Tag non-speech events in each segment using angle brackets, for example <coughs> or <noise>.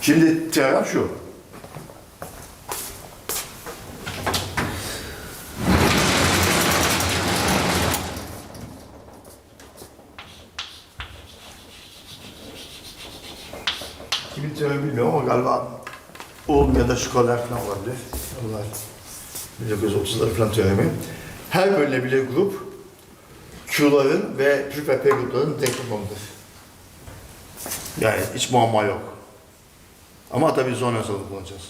Şimdi teorem şu. Kimin teoremi bilmiyorum ama galiba Oğlum ya da Şukalar falan olabilir. Onlar 1930'lar falan teoremi. Her bölünebilir grup Q'ların ve Türk ve P gruplarının denk. Yani hiç muamma yok. Ama tabii hesabı kullanacağız.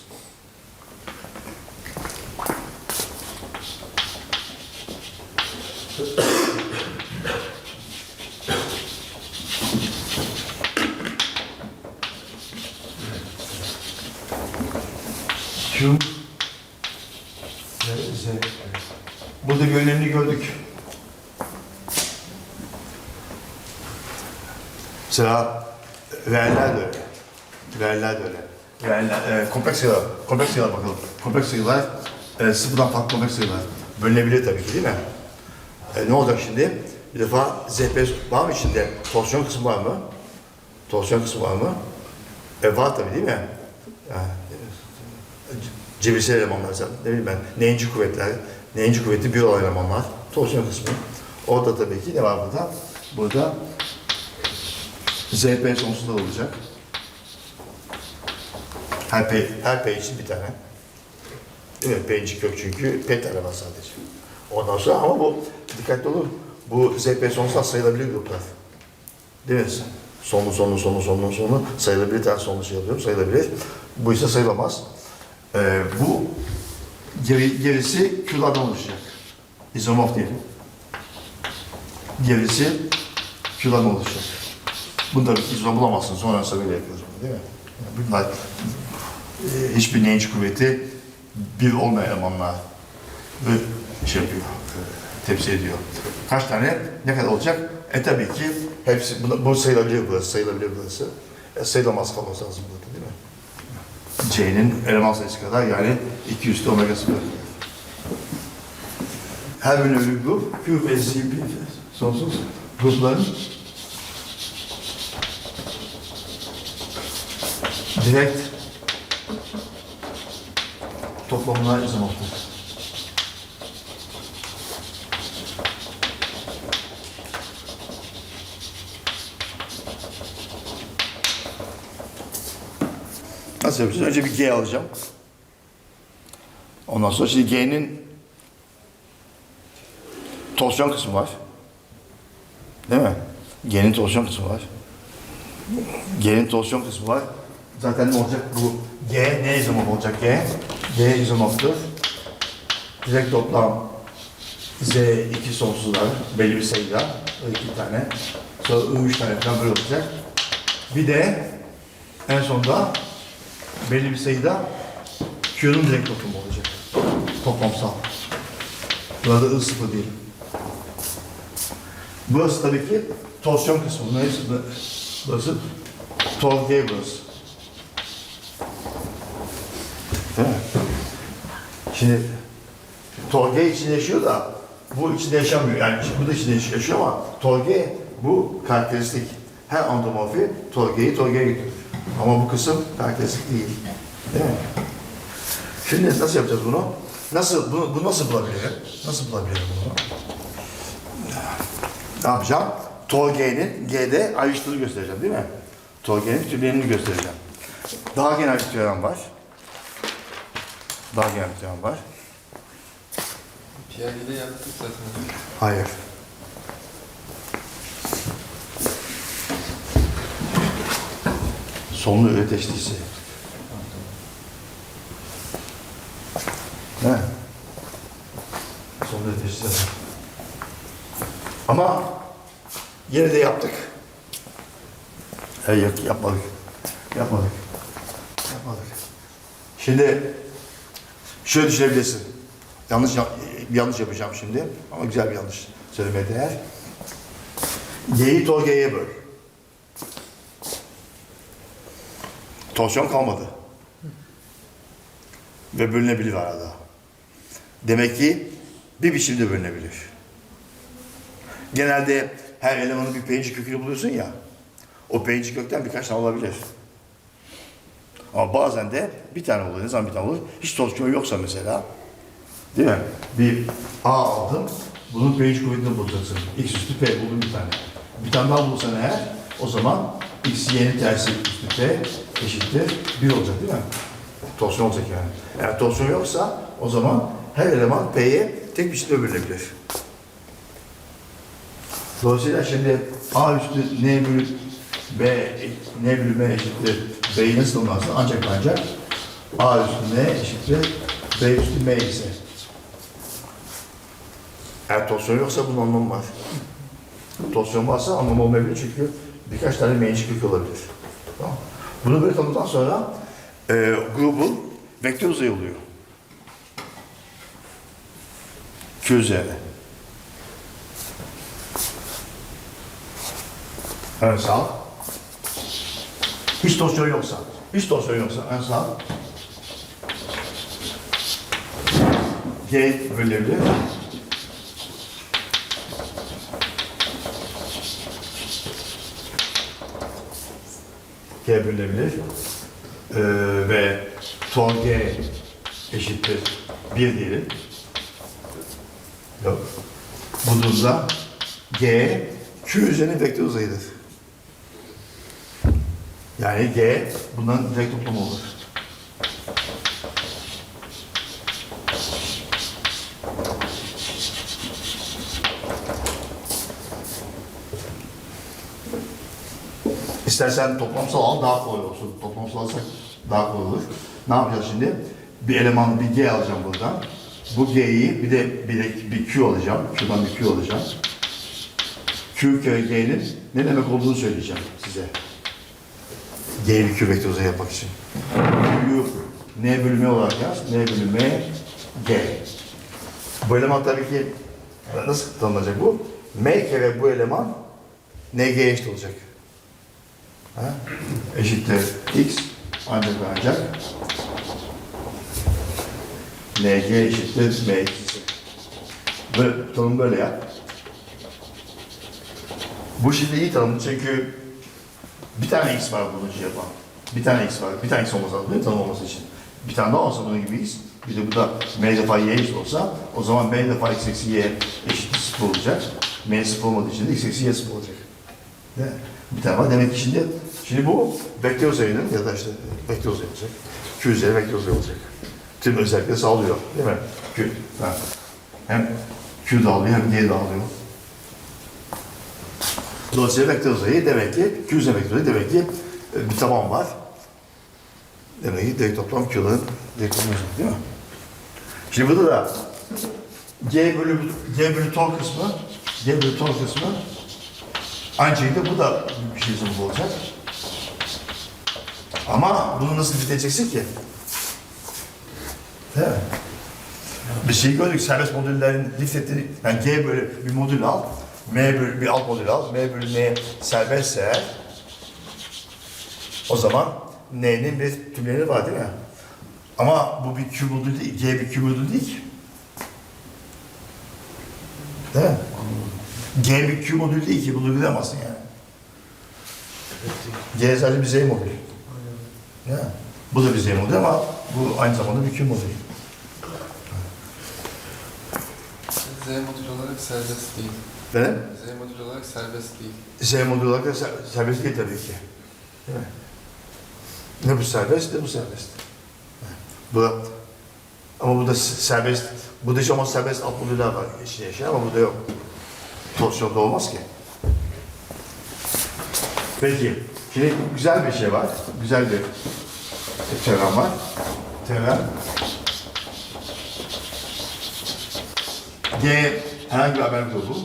Z. Burada görüneni gördük. Mesela reeller de öyle. Reeller de öyle. Reeller, e, kompleks sayılar. Kompleks sayılar bakalım. Kompleks sayılar, e, sıfırdan farklı kompleks sayılar. Bölünebilir tabii ki değil mi? E, ne olacak şimdi? Bir defa ZP var mı içinde? Torsiyon kısmı var mı? Torsiyon kısmı var mı? E, var tabii değil mi? Yani, cebirsel elemanlar zaten. Ne bileyim ben, neyinci kuvvetler, neyinci kuvveti bir olan elemanlar, torsiyon kısmı. Orada tabii ki ne var burada? Burada ZP sonsuzda olacak. Her P, her P için bir tane. Mi? P'inci kök çünkü P tane sadece. Ondan sonra ama bu, dikkatli olun, bu ZP sonsuzda sayılabilir gruplar. Değil mi? Sonlu, sonlu, sonlu, sonlu, sonlu sayılabilir, ters sonlu şey yapıyorum, sayılabilir. Bu ise sayılamaz. Ee, bu geri, gerisi Q'lardan oluşacak. İzomorf diyelim. Gerisi Q'lardan oluşacak. Bunu da izom bulamazsın. Sonra böyle yapıyoruz bunu değil mi? Yani bunlar e, hiçbir neyinci kuvveti bir olmayan elemanlar ve şey yapıyor, e, temsil ediyor. Kaç tane, ne kadar olacak? E tabii ki hepsi, bu, bu sayılabilir burası, sayılabilir burası. E, sayılamaz kalması lazım burada değil mi? C'nin eleman sayısı kadar yani 2 üstü omega 0. Her bölümlü grup Q ve Z bir sonsuz grupların direkt toplamına izomorftur. Nasıl yapacağız? Önce bir G alacağım. Ondan sonra şimdi G'nin torsiyon kısmı var. Değil mi? G'nin torsiyon kısmı var. G'nin torsiyon kısmı var. Zaten ne olacak bu? G ne izomorf olacak G? G izomorftur. Direkt toplam Z iki sonsuzlar belli bir sayıda. İki tane. Sonra I üç tane falan böyle olacak. Bir de en sonunda belli bir sayıda Q'nun direkt toplamı olacak. Toplamsal. Burada I sıfır değil. Burası tabii ki torsiyon kısmı. Neyse burası tor G burası. Değil mi? Şimdi tor G içinde yaşıyor da bu içinde yaşamıyor. Yani bu da içinde yaşıyor ama tor G bu karakteristik. Her G'yi tor G'ye götürür. Ama bu kısım karakteristik değil. Değil mi? Şimdi nasıl yapacağız bunu? Nasıl, bunu, bunu nasıl bulabilirim? Nasıl bulabilirim bunu? Ne yapacağım? Tor G'nin G'de ayrıştığını göstereceğim değil mi? Tor G'nin türlerini göstereceğim. Daha genel bir teorem var. Daha teorem var. Piyade'de yaptık zaten. Hayır. Sonlu öteştisi. Ne? Sonlu öteştisi. Ama yine de yaptık. Hayır yapmadık. Yapmadık. Yapmadık. Şimdi şöyle düşünebilirsin. Yanlış yanlış yapacağım şimdi ama güzel bir yanlış söylemeye değer. Y'yi tor G'ye böl. Torsiyon kalmadı. Ve bölünebilir arada. Demek ki bir biçimde bölünebilir. Genelde her elemanın bir peynir kökünü buluyorsun ya. O peynir kökten birkaç tane olabilir. Ama bazen de bir tane olur. Ne zaman bir tane olur? Hiç torsiyon yoksa mesela. Değil mi? Bir A aldım. Bunun P3 kuvvetini bulacaksın. X üstü P buldum bir tane. Bir tane daha bulursan eğer o zaman X y'nin tersi üstü P eşittir 1 olacak değil mi? Torsiyon olacak yani. Eğer torsiyon yoksa o zaman her eleman P'ye tek bir şekilde bölünebilir. Dolayısıyla şimdi A üstü N bölü B, N bölü M eşittir Nasıl bulmazsın? Ancak ancak A üstü N eşittir B üstü M ise. Eğer torsiyon yoksa bunun anlamı var. Torsiyon varsa anlamı olmayabilir çünkü birkaç tane menci kök olabilir. Tamam. Bunu böyle tanıdıktan sonra e, grubun vektör uzayı oluyor. Q üzerine. Ön sağ. Hiç torsiyon yoksa. Hiç torsiyon yoksa ön sağ. G bölünebilir. G bölünebilir. Ee, ve ton G eşittir 1 diyelim. Yok. Bu durumda G Q üzerine vektör uzayıdır. Yani G bundan direkt toplamı olur. İstersen toplamsal al daha kolay olsun. Toplamsal alsak daha kolay olur. Ne yapacağız şimdi? Bir eleman bir G alacağım buradan. Bu G'yi bir de bir, de bir Q alacağım. Şuradan bir Q alacağım. Q kere G'nin ne demek olduğunu söyleyeceğim size. Vektör uzayı yapmak için. Q'yu N bölü M olarak yaz. N bölü M G. Bu eleman tabii ki nasıl tanımlanacak bu? M kere bu eleman NG eşit olacak. Ha? Eşittir X ancak ve ancak NG eşittir M ikisi. Böyle, tanım böyle yap. Bu şimdi iyi tanım çünkü bir tane X var bunu şey yapan. Bir tane X var. Bir tane X olması lazım değil mi için? Bir tane daha olsa bunun gibi X. Bir de bu da M defa Y eşit olsa o zaman M defa X eksi Y eşittir 0 olacak. M 0 olmadığı için de X eksi Y 0 olacak. Değil? Bir tane var. Demek ki şimdi, şimdi bu vektör uzayının ya da işte uzayı olacak. Q üzeri uzayı olacak. Tüm özellikleri sağlıyor. Değil mi? Q. Ha. Hem Q dağılıyor hem G dağılıyor. Dolayısıyla vektör uzayı demek ki, Q üzeri vektör uzayı demek ki e, bir tamam var. Demek ki direkt toplam Q'ların direkt toplam değil mi? Şimdi burada da G bölü, G bölü tol kısmı, G bölü tol kısmı Aynı şekilde bu da bir şey sınıfı olacak. Ama bunu nasıl difledeceksin ki? Değil mi? Bir şey gördük, serbest modüllerin diflettiğini, yani G böyle bir modül al, M bölü bir alt modül al, M bölü N serbestse o zaman N'nin bir tümleri var değil mi? Ama bu bir modül değil, G bir modül değil ki. Değil mi? G bir Q modül değil ki, bunu bilemezsin yani. G sadece bir Z modülü. Ya. Bu da bir Z modülü ama bu aynı zamanda bir Q modülü. Z modül olarak serbest değil. Benim Z modül olarak serbest değil. Z modülü olarak da ser- serbest değil tabii ki. Değil mi? Ne bu serbest, ne bu serbest. Bu da, ama bu da serbest, bu da olmaz serbest alt modüller var içinde yaşayan ama burada yok. Tosyonda olmaz ki. Peki, şimdi güzel bir şey var, güzel bir teorem var. Teorem. G herhangi bir haber grubu.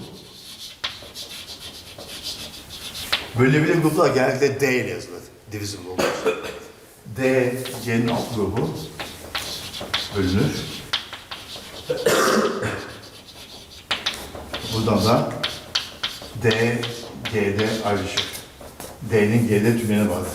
Bölünebilir gruplar genellikle D ile yazılır. Divisible olur. D, G'nin alt grubu bölünür. Buradan da D, G'de ayrışır. D'nin G'de tümeni vardır.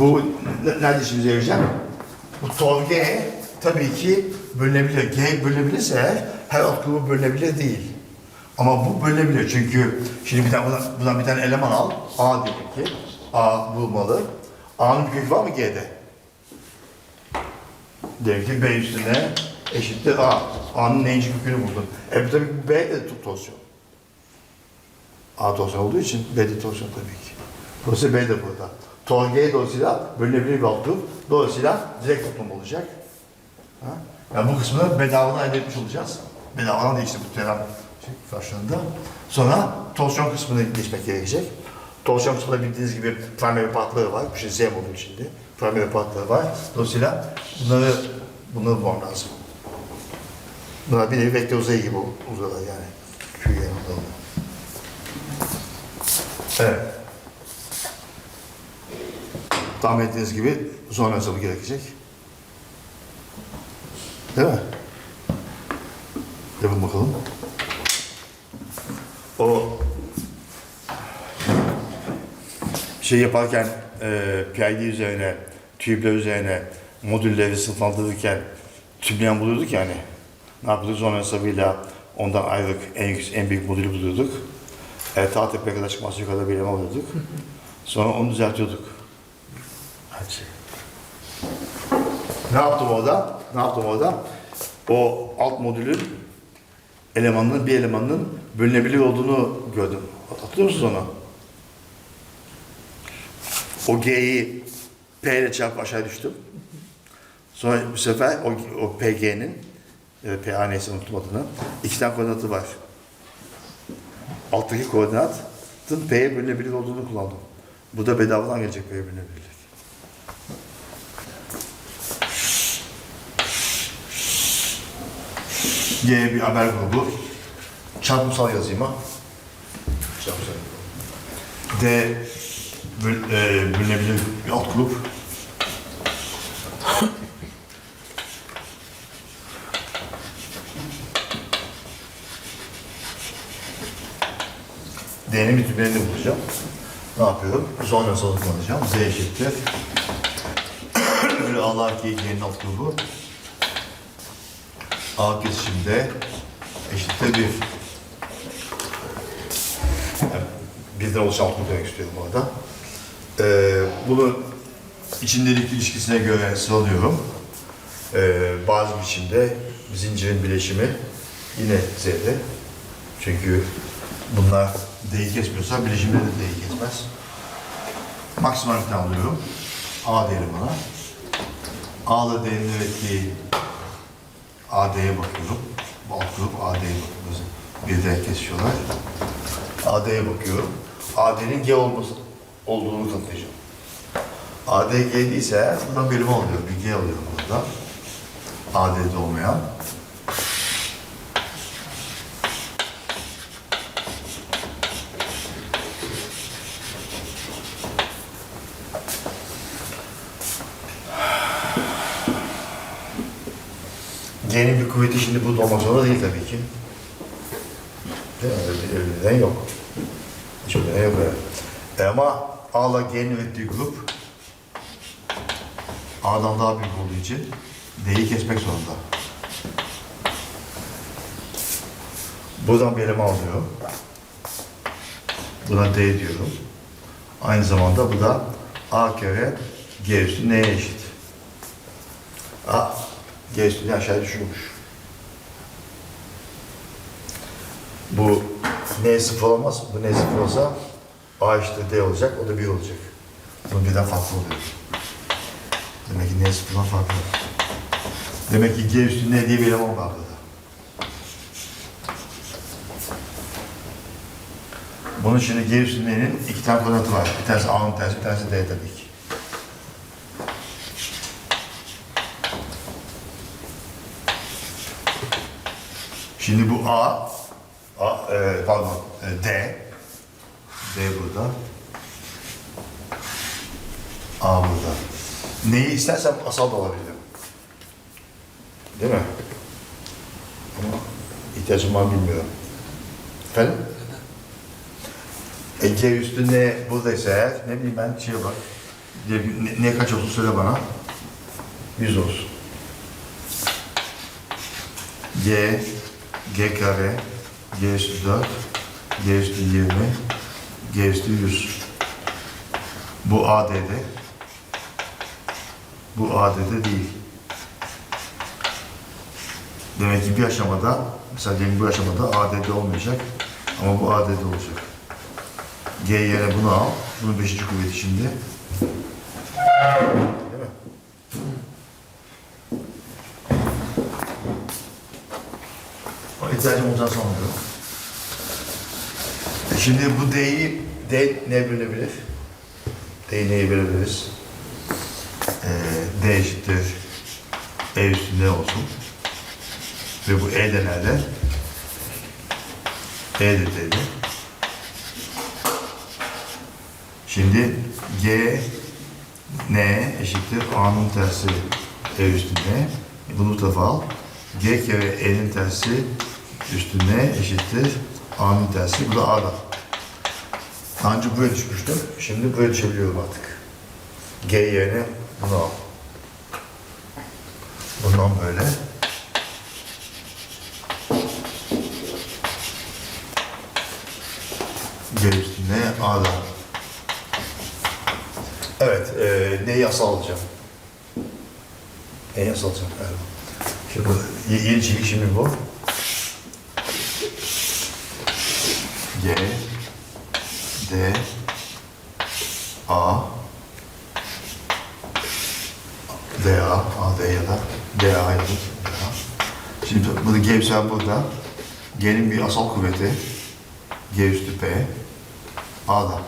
Bu ne- nerede işimize yarayacak? Bu tol G tabii ki bölünebilir. G bölünebilirse eğer her alt grubu bölünebilir değil. Ama bu bölünebilir çünkü şimdi bir tane buradan, buradan bir tane eleman al. A diyelim ki. A bulmalı. A'nın bir kökü var mı G'de? Diyelim ki B üstüne eşittir A. A'nın neyinci kökünü buldun. E bu tabii ki B de torsiyon. A torsiyon olduğu için B de torsiyon tabii ki. Dolayısıyla B de burada. Tor G dolayısıyla bölünebilir bir alt. Dolayısıyla direkt toplum olacak. Ha? Yani bu kısmını bedavadan elde etmiş olacağız. Bedavadan değil işte bu teorem şey karşılığında. Sonra torsiyon kısmını geçmek gerekecek. Torsiyon kısmında bildiğiniz gibi primary partları var. Bir şey Z modül içinde. Primary partları var. Dolayısıyla bunları bunları bulmam lazım. Bunlar bir nevi vektör uzayı gibi uzuyorlar yani. Evet. Tahmin ettiğiniz gibi zon hesabı gerekecek. Değil mi? Yapın bakalım. O şey yaparken e, PID üzerine, tüpler üzerine modülleri sınıflandırırken tümleyen buluyorduk yani. Ne yapıyorduk? Zon hesabıyla ondan ayrılık en, en büyük modülü buluyorduk. E, ta tepeye kadar çıkması yukarıda bir eleme alıyorduk. Sonra onu düzeltiyorduk. Şey. Ne yaptım orada? Ne yaptım orada? O alt modülün elemanının bir elemanının bölünebilir olduğunu gördüm. Hatırlıyor musunuz onu? O G'yi P ile çarpıp aşağı düştüm. Sonra bu sefer o, o PG'nin da PA neyse unuttum adını. iki tane koordinatı var. Alttaki koordinatın P'ye bölünebilir olduğunu kullandım. Bu da bedavadan gelecek P'ye bölünebilirlik. G bir haber grubu. Çarpımsal yazayım ha. Çarpımsal. D böl, e, bölünebilir bir alt grup. D'nin bir tüplerini bulacağım. Ne yapıyorum? Sonra salı kullanacağım. Z eşittir. Böyle Allah ki G'nin alt grubu. A kesişimde eşittir bir. Yani birden oluşan alt grup demek istiyorum bu arada. Ee, bunu içindelik ilişkisine göre sıralıyorum. Ee, bazı biçimde zincirin bileşimi yine Z'de. Çünkü bunlar D'yi kesmiyorsa bileşimde de D'yi kesmez. Maksimal bir tane alıyorum. A diyelim bana. A'la D'nin ürettiği AD'ye bakıyorum. Alt grup AD'ye bakıyoruz. Bir D kesiyorlar. AD'ye bakıyorum. AD'nin G olması olduğunu kanıtlayacağım. AD G değilse buradan bölümü alıyorum. Bir G alıyorum burada. AD'de olmayan. G'nin bir kuvveti şimdi burada olmak zorunda değil tabii ki. Değil mi? Öyle, yok. Hiçbir yok öyle. Ama A'la G'nin ürettiği grup A'dan daha büyük olduğu için D'yi kesmek zorunda. Buradan bir eleman alıyorum. Buna D diyorum. Aynı zamanda bu da A kere G üstü neye eşit? A, G üstünü aşağı düşürmüş. Bu N sıfır olmaz. Bu N sıfır olsa A eşittir D olacak. O da 1 olacak. Bunun birden farklı oluyor. Demek ki N sıfırdan farklı. Demek ki G üstü N diye bir eleman var burada. Bunun şimdi G üstü N'nin iki tane koordinatı var. Bir tanesi A'nın tersi, bir tanesi D tabii ki. Şimdi bu A, A e, pardon, e, D, D burada, A burada. Neyi istersem asal da olabilirim. Değil mi? Ama ihtiyacım var bilmiyorum. Efendim? E, C üstü ne buradaysa eğer, ne bileyim ben şey bak. Ne, ne kaç olsun söyle bana. 100 olsun. G, G kare, G üstü 4, G üstü 20, G üstü 100. Bu AD'de. Bu AD'de değil. Demek ki bir aşamada, mesela diyelim bu aşamada ADD olmayacak ama bu ADD olacak. G yerine bunu al, bunun beşinci kuvveti şimdi. Değil mi? O ihtiyacım olacağını sanmıyorum. E Şimdi bu D'yi, D ne bölebilir? D'yi neye bölebiliriz? Ee, D eşittir E üstü ne olsun? Ve bu E de nerede? E de D'de. Şimdi G N eşittir A'nın tersi E üstüne. Bunu bu tarafa al. G kere E'nin tersi üstüne eşittir A'nın tersi. Bu da A'da. Daha önce buraya düşmüştüm. Şimdi buraya düşebiliyorum artık. G yerine bunu al. Bundan böyle. G üstüne A'da. Evet, e, neyi yasa alacağım? Neyi yasa alacağım? Evet. Şimdi bu, yeni çizgi şimdi bu. G, D, A, D, A, A, D ya da D, A ya da. Şimdi burada G burada. G'nin bir asal kuvveti. G üstü P. A'da.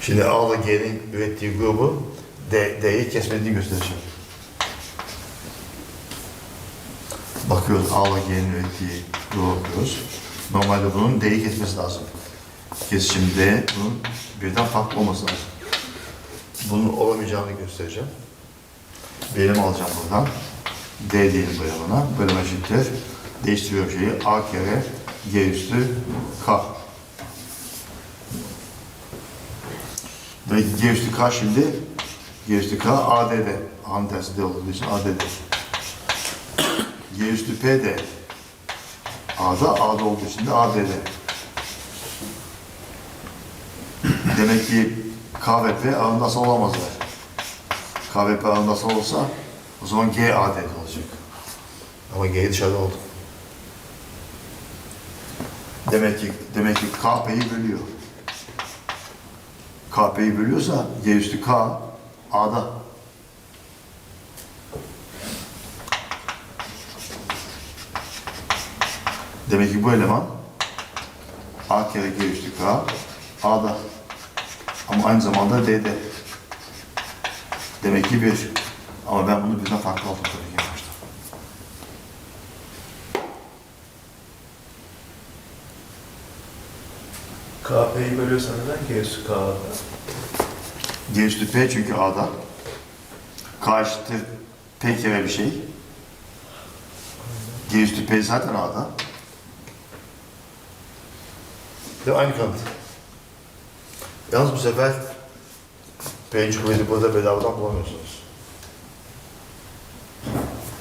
Şimdi A ile G'nin ürettiği grubu D, D'yi kesmediğini göstereceğim. Bakıyoruz A ile G'nin ürettiği bakıyoruz. Normalde bunun D'yi kesmesi lazım. Kesişim D, bunun birden farklı olması lazım. Bunun olamayacağını göstereceğim. Benim alacağım buradan. D diyelim buna. Bölüm eşittir. Değiştiriyorum şeyi. A kere G üstü K. Ki G üstü K şimdi G üstü K AD'de. A'nın tersi D olduğu için AD'de. G üstü P de A'da, A'da olduğu için de AD'de. Demek ki K ve P A'nın olamazlar. K ve P A'nın olsa o zaman G AD'de olacak. Ama G'yi dışarıda oldu. Demek ki demek ki K P'yi bölüyor. K P'yi bölüyorsa G üstü K A'da. Demek ki bu eleman A kere G üstü K A'da. Ama aynı zamanda D'de. Demek ki bir. Ama ben bunu birden farklı aldım tabii ki başta. KP'yi bölüyorsan neden G üstü K'da? G üstü P çünkü A'da. K eşittir P kere bir şey. G üstü P zaten A'da. Ve aynı kanıt. Yalnız bu sefer P'nin kuvveti burada bedavadan bulamıyorsunuz.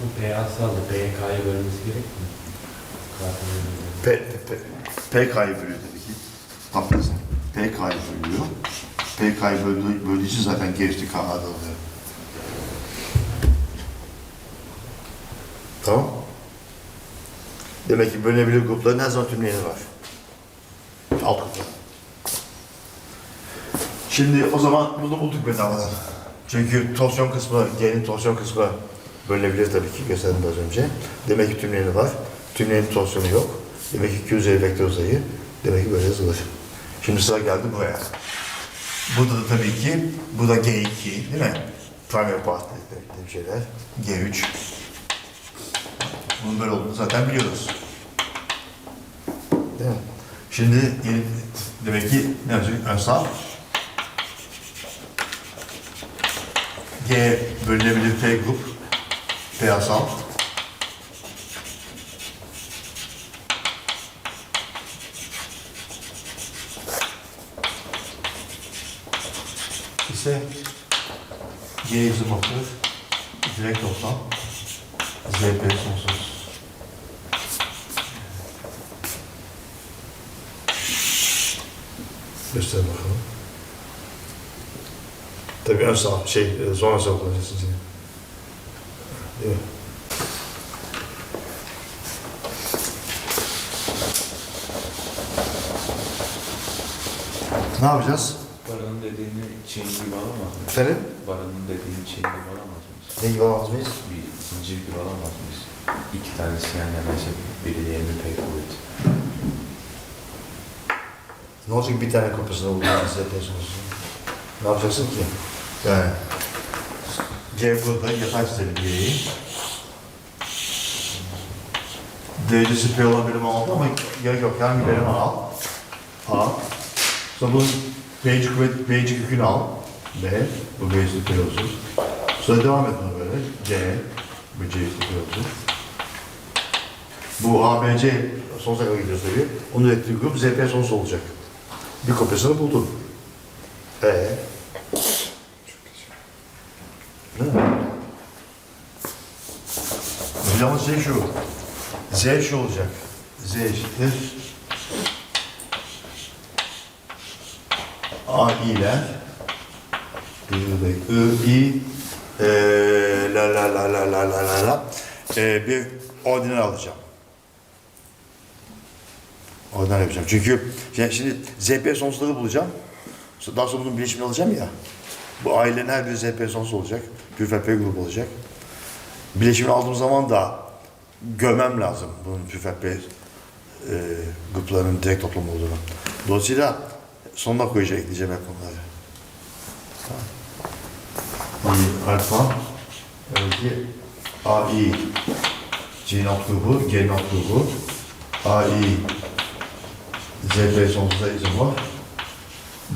Bu P asaldı. P'ye K'ya bölmesi gerekmiyor. K'ya P, P, P K'yı bölüyor tabii ki. Haklısın. P K'yı bölüyor. P K'yı böldüğü, böldüğü için zaten G üstü K A'da oluyor. Tamam. Demek ki bölünebilir grupların her zaman tümleyeni var. Alt. Şimdi o zaman bunu bulduk bedavadan. Çünkü torsiyon kısmı, G'nin torsiyon kısmı bölünebilir tabii ki gösterdim az önce. Demek ki tümleyeni var. Tümleyenin torsiyonu yok. Demek ki Q üzeri vektör uzayı. Demek ki böyle yazılır. Şimdi sıra geldi buraya. Burada da tabii ki, bu da G2 değil mi? Primary part dedikleri şeyler. G3. Bunun böyle olduğunu zaten biliyoruz. Değil mi? Şimdi yeni, demek ki ne olacak? Ön sağ. G bölünebilir P grup. P asal. ise G izomotor, direkt toplam, ZP sonsuz. Göster bakalım. Tabii ön sağ, şey, e, sonra sağ kullanacaksınız yine. Değil mi? Ne yapacağız? Baranın dediğini Çin gibi alamaz mıyız? Efendim? Baranın dediğini Çin gibi alamaz mıyız? Ne gibi alamaz mıyız? Bir zincir gibi alamaz mıyız? İki tanesi yan yanaysa biri diğerinin pek kuvveti. Ne olacak bir tane kopyasını bulacağız yapıyorsunuz. Ne yapacaksın ki? Yani C burada yatay çizeli G'yi. Derecesi P olan birim aldı ama gerek yok. Yani bir birim al. A. Sonra bunun B'ci kuvvet, B'ci kökünü al. B. Bu B üstü P olsun. Sonra devam et buna böyle. C. Bu C üstü P olsun. Bu ABC sonsuza kadar gidiyor tabii. Onun ürettiği grup ZP sonsuz olacak. Bir kopyasını buldun. Ee? Hocamın şey şu. Z şu olacak. Z eşittir. A ile I, I e, la la la la la la la la e, bir ordinal alacağım. Oradan yapacağım. Çünkü yani şimdi ZP sonsuzları bulacağım. Daha sonra bunun bileşimini alacağım ya. Bu ailenin her biri ZP sonsuz olacak. Pürfer P grubu olacak. Bileşimini aldığım zaman da görmem lazım bunun Pürfer P e, gruplarının direkt toplamı olduğunu. Dolayısıyla sonuna koyacak, ekleyeceğim hep bunları. I alfa, öyle AI, G not grubu, G not grubu, AI, ZP sonsuza izin var.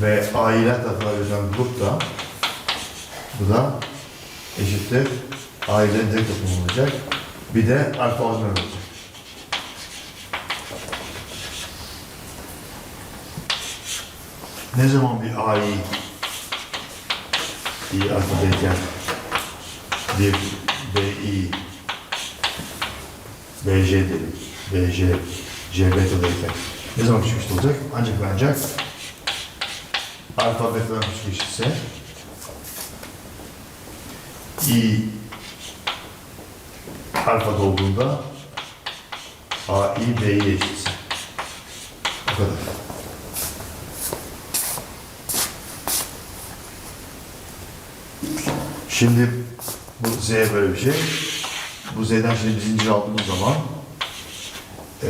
Ve aileler tarafından grup da bu da eşittir ailenin direkt toplamı olacak. Bir de alfa orijinal olacak. Ne zaman bir AI i alfadeyken bir BI BJ dedim. BJ CBT'deyken ne zaman küçük eşit olacak? Ancak ve ancak alfa beta'dan küçük eşitse i alfa olduğunda AI B'ye eşitse. O kadar. Şimdi bu Z böyle bir şey. Bu Z'den şimdi zincir aldığımız zaman e,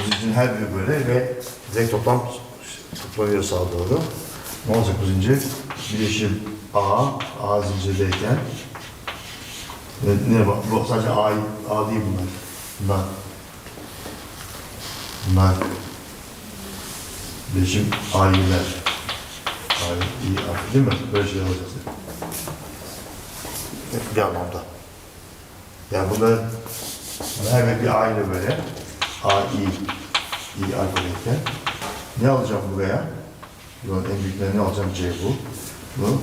bu zincirin her biri böyle ve direkt toplam toplanıyor sağa doğru. Ne olacak bu zincir? Bileşim A, A zincirdeyken ne bak bu sadece A, A değil bunlar. Bunlar. Bunlar bileşim A'yiler. A, İ, A değil mi? Böyle şeyler olacak. Bir anlamda. Yani bunlar her bir A ile böyle A, I, alfabetle. Ne alacağım buraya? Bunun en büyükleri ne alacağım? C bu. Bu.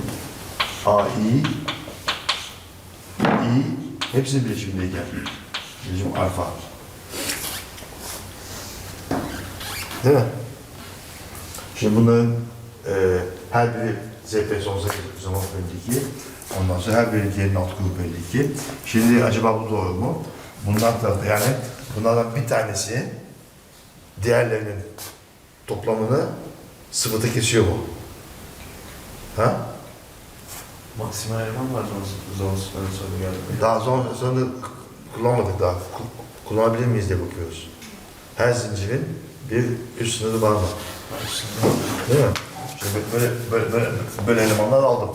A, I, hepsi bileşimdeyken. Bileşim alfa. Değil mi? Şimdi bunların e, her biri ZP kadar zaman belli ki. Ondan sonra her biri diğerinin alt grubu belli ki. Şimdi acaba bu doğru mu? Bundan da yani bunlardan bir tanesi diğerlerinin toplamını sıfırda kesiyor mu? Ha? Maksimal eleman var mı? Zor soru geldi. Daha sonra, sonra kullanmadık daha. Ku- Kullanabilir miyiz diye bakıyoruz. Her zincirin bir üst sınırı var mı? Değil mi? Şimdi böyle, böyle, böyle, böyle elemanlar aldım.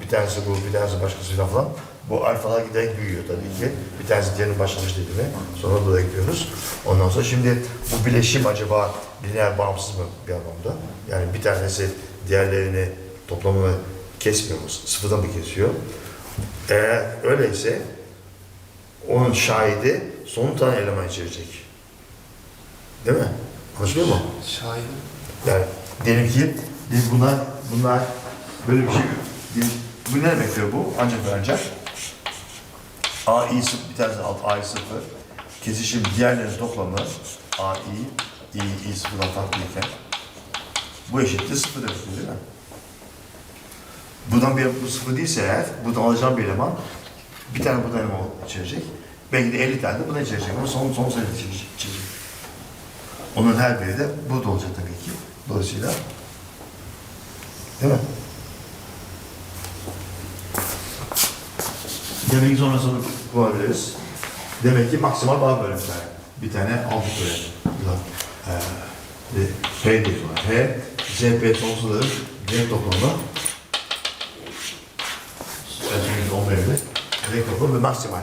Bir tanesi bu, bir tanesi başkasıyla falan. Bu alfalar giderek büyüyor tabii ki. Bir tanesi diğerinin başlangıç dilimi. Sonra da ekliyoruz. Ondan sonra şimdi bu bileşim acaba lineer bağımsız mı bir anlamda? Yani bir tanesi diğerlerini toplamını kesmiyor mu? Sıfırdan mı kesiyor? Eğer öyleyse onun şahidi son tane eleman içerecek. Değil mi? Anlaşılıyor mu? Şahin. Yani diyelim ki biz bunlar, bunlar böyle bir şey, Bu ne demektir bu? Ancak ve ancak A, I sıfır, bir tanesi alt, A, I sıfır. Kesişim diğerlerinin toplamı A, I, I, sıfırdan farklıyken bu eşittir sıfır demektir değil mi? Buradan bir bu sıfır değilse eğer, buradan alacağım bir eleman bir tane buradan eleman içerecek. Belki de 50 tane de buna içerecek ama son, son sayıda içerecek. Onun her biri de burada olacak tabii ki. Dolayısıyla Değil mi? Demek ki sonrasını kullanabiliriz. Demek ki maksimal bağ bölümler. Bir tane altı bölüm. Ee, H diye sonra. H, CP sonsuzları renk toplamı. Sözümüz 10 bölümde. Renk toplamı ve maksimal.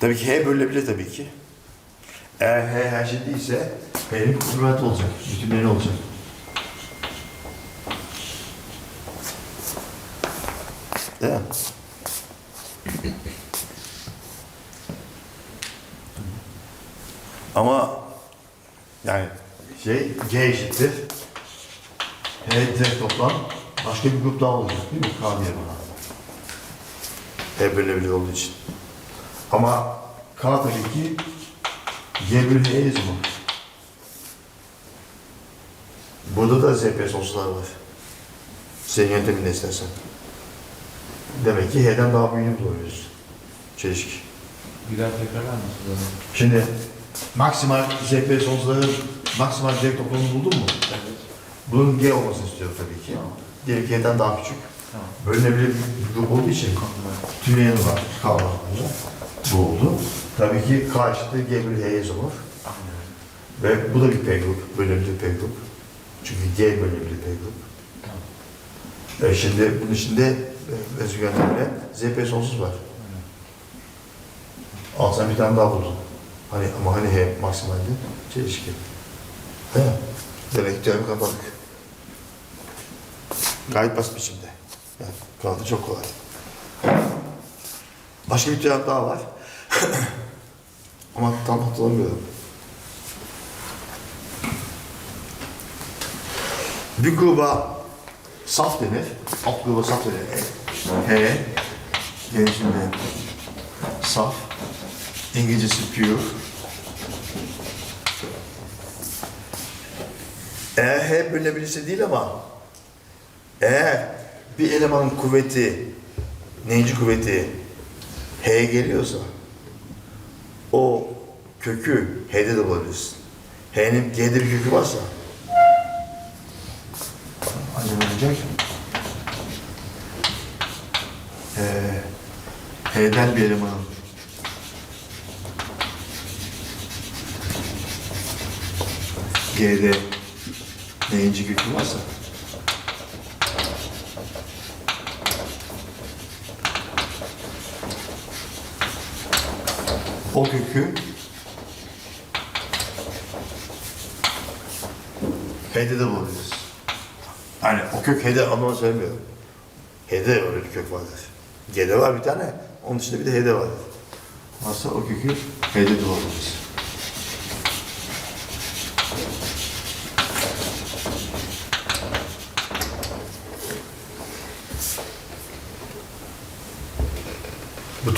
Tabii ki H bölünebilir tabii ki. Eğer H her şey değilse H'nin kuvveti olacak. Bütünleri olacak. Değil mi? Ama yani şey G eşittir. H direkt toplam başka bir grup daha olacak değil mi? K diye bana. H bölünebilir olduğu için. Ama K tabii ki G bölü E yazımı. Burada da ZP sonsuzlar var. Senin yönteminde istersen. Demek ki H'den daha büyüğünü buluyoruz. Çelişki. Bir daha tekrarlar mısınız onu? Şimdi maksimal ZP sonsuzların maksimal direkt toplamını buldun mu? Evet. Bunun G olmasını istiyorum tabii ki. Tamam. G'den daha küçük. Tamam. Bölünebilir bir grup olduğu için tümleyen var. K var burada. Bu oldu. Tabii ki K eşittir G bölü H'ye olur. Aynen. Ve bu da bir P grup. Bölünebilir P grup. Çünkü G bölünebilir P grup. Tamam. E şimdi bunun içinde e, Özgür yöntemle ZP sonsuz var. Al sen bir tane daha buldun. Hani ama hani H maksimalde çelişki. Değil mi? Demek ki teoremi kapadık. Gayet basit biçimde. Yani kaldı çok kolay. Başka bir teorem daha var. <coughs> ama tam hatırlamıyorum. Bir gruba saf denir. Alt gruba saf denir. H, genişinde saf. İngilizcesi pure. Eğer H bölünebilirse değil ama eğer bir elemanın kuvveti, neyinci kuvveti H geliyorsa o kökü H'de de bulabilirsin. H'nin G'de bir kökü varsa acaba olacak? Ee, H'den bir elemanın G'de neyinci kökü varsa o kökü H'de de bulabiliriz. Yani o kök H'de anlamını söylemiyorum. H'de öyle bir kök vardır. G'de var bir tane, onun dışında bir de H'de vardır. Varsa o kökü H'de de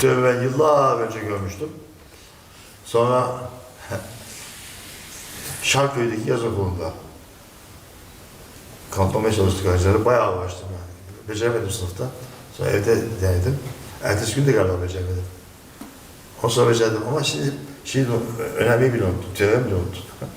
teoremi ben yıllar önce görmüştüm. Sonra <laughs> Şarköy'deki yaz okulunda kamplamaya çalıştık öğrencileri. Bayağı uğraştım yani. Beceremedim sınıfta. Sonra evde denedim. Ertesi gün de galiba beceremedim. O sonra becerdim ama şimdi şey de- önemli bile unuttum. Teoremi bile unuttum. <laughs>